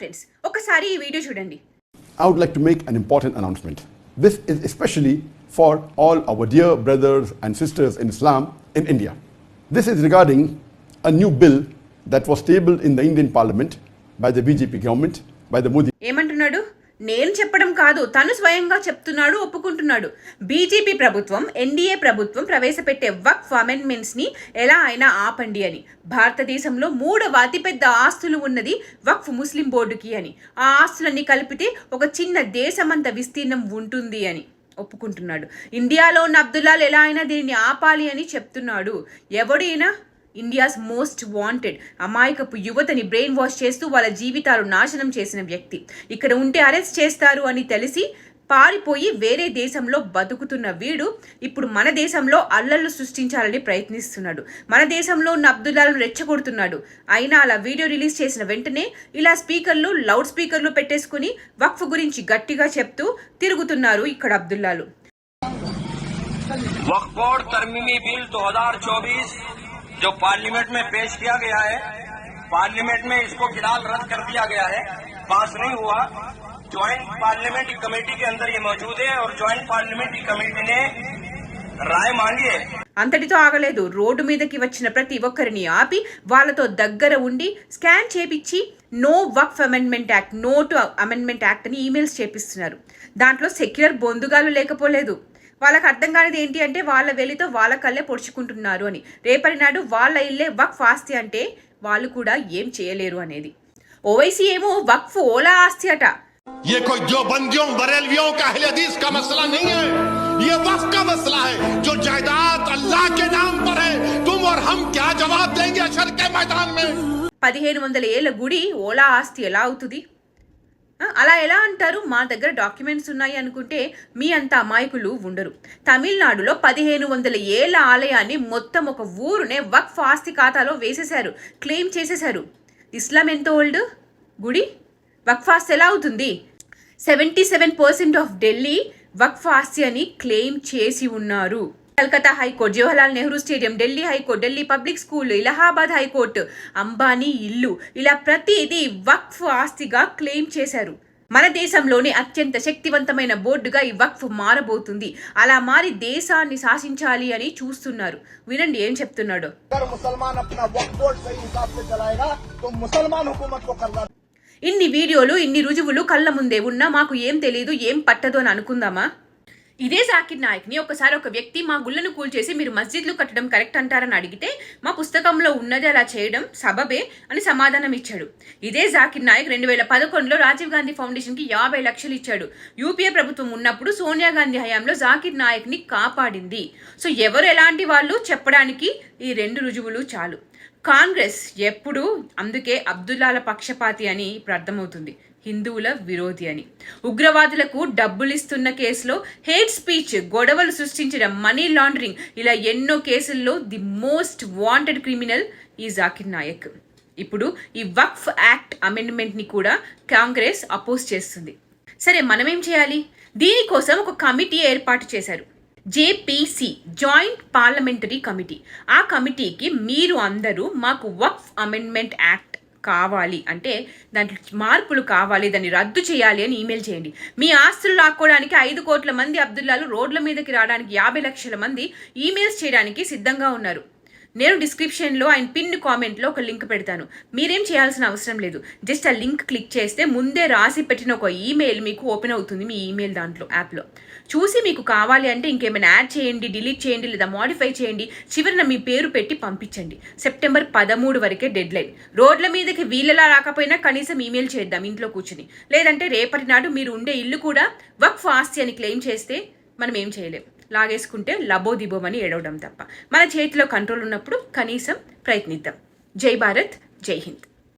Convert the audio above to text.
Friends ఒకసారి ఈ video చూడండి I would like to make an important announcement. This is especially for all our dear brothers and sisters in Islam in India. This is regarding a new bill that was tabled in the Indian Parliament by the BJP government, by the Modi ఏమంటున్నాడు నేను చెప్పడం కాదు తను స్వయంగా చెప్తున్నాడు ఒప్పుకుంటున్నాడు. BJP ప్రభుత్వం NDA ప్రభుత్వం ప్రవేశపెట్టే వక్ఫ్ అమెండ్మెంట్స్ని ఎలా అయినా ఆపండి అని. భారతదేశంలో మూడవ అతిపెద్ద ఆస్తులు ఉన్నది వక్ఫ్ ముస్లిం బోర్డుకి అని. ఆ ఆస్తులన్నీ కలిపితే ఒక చిన్న దేశమంత విస్తీర్ణం ఉంటుంది అని ఒప్పుకుంటున్నాడు. ఇండియాలో ఉన్న అబ్దుల్లాల్ ఎలా అయినా దీన్ని ఆపాలి అని చెప్తున్నాడు. ఎవడైనా ఇండియాస్ మోస్ట్ వాంటెడ్ అమాయకపు యువతని బ్రెయిన్ వాష్ చేస్తూ వాళ్ళ జీవితాలు నాశనం చేసిన వ్యక్తి. ఇక్కడ ఉంటే అరెస్ట్ చేస్తారు అని తెలిసి పారిపోయి వేరే దేశంలో బతుకుతున్న వీడు ఇప్పుడు మన దేశంలో అల్లళ్ళు సృష్టించాలని ప్రయత్నిస్తున్నాడు. మన దేశంలో ఉన్న అబ్దుల్లాలను రెచ్చగొడుతున్నాడు. అయినా అలా వీడియో రిలీజ్ చేసిన వెంటనే ఇలా స్పీకర్లు లౌడ్ స్పీకర్లు పెట్టేసుకుని వక్ఫ్ గురించి గట్టిగా చెప్తూ తిరుగుతున్నారు ఇక్కడ అబ్దుల్లాలు. जो पार्लियामेंट में पेश किया गया है पार्लियामेंट में इसको फिलहाल रद्द कर दिया गया है पास नहीं हुआ ज्वाइंट पार्लियामेंट्री कमेटी के अंदर ये मौजूद है और ज्वाइंट पार्लियामेंट्री कमेटी ने राय मांगी है అంతటితో ఆగలేదు రోడ్డు మీదకి వచ్చిన ప్రతి ఒక్కరిని ఆపి వాళ్ళతో దగ్గర ఉండి స్కాన్ చేపించి no Waqf amendment act no to amendment act అని ఈమెయిల్స్ చేపిస్తున్నారు దాంట్లో సెక్యులర్ బొందుగాలు లేకపోలేదు వాళ్ళకి అర్థం కానిది ఏంటి అంటే వాళ్ళ వెలితో వాళ్ళ కళ్ళే పొడుచుకుంటున్నారు అని రేపటి నాడు వాళ్ళ ఇల్లే వక్ఫ్ ఆస్తి అంటే వాళ్ళు కూడా ఏం చేయలేరు అనేది ఓవైసీ ఏమో వక్ఫ్ ఓలా ఆస్తి అట ये कोई देवबंदियों बरेलवियों का अहले हदीस का मसला नहीं है ये वफ का मसला है जो जायदाद अल्लाह के नाम पर है तुम और हम क्या जवाब देंगे अशर के मैदान में పదిహేను వందల ఏళ్ళ గుడి ఓలా ఆస్తి ఎలా అవుతుంది ఆ, అలా ఎలా అంటారు? మా దగ్గర డాక్యుమెంట్స్ ఉన్నాయి అనుకుంటే మీ అంత అమాయకులు ఉండరు. తమిళనాడులో పదిహేను వందల ఏళ్ళ ఆలయాన్ని మొత్తం ఒక ఊరునే వక్ఫ్ ఆస్తి ఖాతాలో వేసేశారు. క్లెయిమ్ చేసేశారు. ఇస్లాం ఎంత ఓల్డ్? గుడి? వక్ఫ్ ఆస్తి ఎలా అవుతుంది? Seventy seven percent of Delhi Waqf ఆస్తి అని క్లెయిమ్ చేసి ఉన్నారు. Calcutta high court Jawaharlal Nehru stadium Delhi high court Delhi public school Allahabad high court Ambani ఇల్లు ఇలా ప్రతిదీ వక్ఫ్ ఆస్తిగా క్లెయిమ్ చేశారు. మన దేశంలోనే అత్యంత శక్తివంతమైన బోర్డుగా ఈ వక్ఫ్ మారబోతుంది. అలా మారి దేశాన్ని శాసించాలి అని చూస్తున్నారు. వినండి ఏం చెప్తున్నాడు. ఇన్ని వీడియోలు ఇన్ని రుజువులు కళ్ళ ముందే ఉన్నా మాకు ఏం తెలియదు ఏం పట్టదు అని అనుకుందామా? ఇదే జాకిర్ నాయక్ని ఒకసారి ఒక వ్యక్తి మా గుళ్ళను కూల్చేసి మీరు మస్జిద్లు కట్టడం కరెక్ట్ అంటారని అడిగితే మా పుస్తకంలో ఉన్నది అలా చేయడం సబబే అని సమాధానం ఇచ్చాడు. ఇదే జాకిర్ నాయక్ రెండు వేల పదకొండులో రాజీవ్ గాంధీ ఫౌండేషన్కి యాభై లక్షలు ఇచ్చాడు. యూపీఏ ప్రభుత్వం ఉన్నప్పుడు సోనియా గాంధీ హయాంలో జాకిర్ నాయక్ని కాపాడింది. సో ఎవరు ఎలాంటి వాళ్ళు చెప్పడానికి ఈ రెండు రుజువులు చాలు. కాంగ్రెస్ ఎప్పుడు అందుకే అబ్దుల్లాల పక్షపాతి అని ఇప్పుడు అర్థమవుతుంది హిందువుల విరోధి అని. ఉగ్రవాదులకు డబ్బులిస్తున్న కేసులో హేట్ స్పీచ్ గొడవలు సృష్టించడం మనీ లాండరింగ్ ఇలా ఎన్నో కేసుల్లో ది మోస్ట్ వాంటెడ్ క్రిమినల్ ఈ జాకిర్ నాయక్. ఇప్పుడు ఈ వక్ఫ్ యాక్ట్ అమెండ్మెంట్ని కూడా కాంగ్రెస్ అపోజ్ చేస్తుంది. సరే మనమేం చేయాలి? దీనికోసం ఒక కమిటీ ఏర్పాటు చేశారు. JPC joint parliamentary committee. ఆ కమిటీకి మీరు అందరూ మాకు వక్ఫ్ అమెండ్మెంట్ యాక్ట్ కావాలి. అంటే దాంట్లో మార్పులు కావాలి దాన్ని రద్దు చేయాలి అని ఈమెయిల్ చేయండి. మీ ఆస్తులు లాక్కోవడానికి ఐదు కోట్ల మంది అబ్దుల్లాలు రోడ్ల మీదకి రావడానికి యాభై లక్షల మంది ఈమెయిల్స్ చేయడానికి సిద్ధంగా ఉన్నారు. నేను డిస్క్రిప్షన్లో ఆయన పిన్ కామెంట్లో ఒక లింక్ పెడతాను. మీరేం చేయాల్సిన అవసరం లేదు. జస్ట్ ఆ లింక్ క్లిక్ చేస్తే ముందే రాసి పెట్టిన ఒక ఈమెయిల్ మీకు ఓపెన్ అవుతుంది మీ ఈమెయిల్ దాంట్లో యాప్లో చూసి మీకు కావాలి అంటే ఇంకేమైనా యాడ్ చేయండి డిలీట్ చేయండి లేదా మాడిఫై చేయండి చివరిన మీ పేరు పెట్టి పంపించండి. సెప్టెంబర్ పదమూడు వరకే డెడ్ లైన్ రోడ్ల మీదకి వీళ్ళలా రాకపోయినా కనీసం ఈమెయిల్ చేద్దాం ఇంట్లో కూర్చుని. లేదంటే రేపటి నాడు మీరు ఉండే ఇల్లు కూడా వర్క్ ఫాస్ట్ అని క్లెయిమ్ చేస్తే మనం ఏం చేయలేం. లాగేసుకుంటే లబోదిబోమని ఏడవడం తప్ప. మన చేతిలో కంట్రోల్ ఉన్నప్పుడు కనీసం ప్రయత్నిద్దాం. జై భారత్ జై హింద్.